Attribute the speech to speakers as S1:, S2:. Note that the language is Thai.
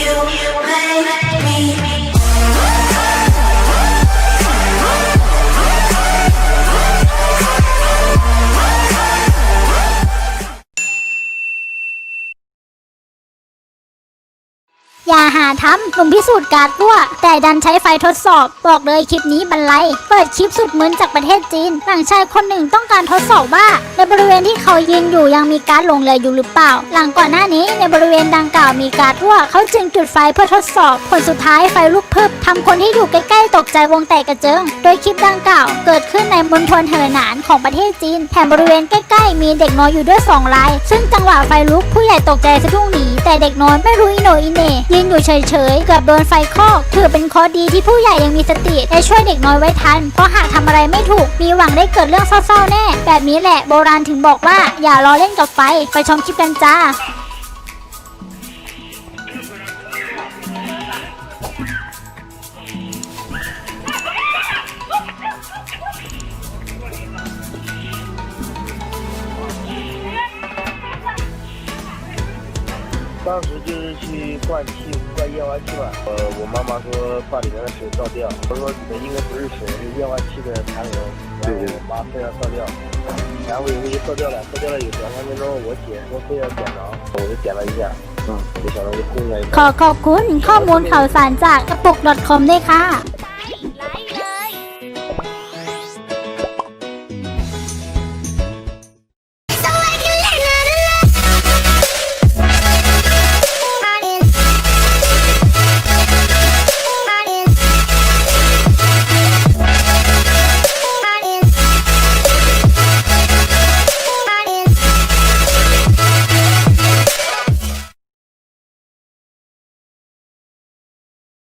S1: you make me.
S2: อย่าหาทำหนุ่มพิสูจน์การ์ดรั่ว แต่ดันใช้ไฟทดสอบ บอกเลยคลิปนี้บรรลัยเปิดคลิปสุดเหมือนจากประเทศจีนหลังชายคนหนึ่งต้องการทดสอบว่า ในบริเวณที่เขายืนอยู่ยังมีการหลงเหลืออยู่หรือเปล่า หลังก่อนหน้านี้ในบริเวณดังกล่าวมีการรั่ว เขาจึงจุดไฟเพื่อทดสอบ ผลสุดท้ายไฟลุกพึบทำคนที่อยู่ใกล้ๆตกใจวงแตกกระเจิง โดยคลิปดังกล่าว เกิดขึ้นในมณฑลเหอหนานของประเทศจีนแถมบริเวณใกล้ๆ มีเด็กน้อยอยู่ด้วยสองราย ซึ่งจังหวะไฟลุกผู้ใหญ่ตกใจสะดุ้งหนีแต่เด็กน้อยไม่รู้อิโนอิเน่ยืนอยู่เฉยๆเกือบโดนไฟคลอกถือเป็นข้อดีที่ผู้ใหญ่ยังมีสติและช่วยเด็กน้อยไว้ทัน เพราะหากทำอะไรไม่ถูก มีหวังได้เกิดเรื่องเศร้าๆแน่ แบบนี้แหละโบราณถึงบอกว่าอย่ารอเล่นกับไฟ ไปชมคลิปกันจ้า
S3: 当时就是去灌气灌液化气嘛，呃，我妈妈说把里面的水倒掉，我说里面应该不是水，是液化气的残留，然后我妈非要倒掉，然后我就倒掉了，倒掉了有两三分钟，我姐说非要点着，我就点了一下，嗯，没想到就轰了一
S2: ขอ
S3: 下，
S2: ขอบคุณข้อมูลข่าวสารจากกระปุก .com ด้วยค่ะ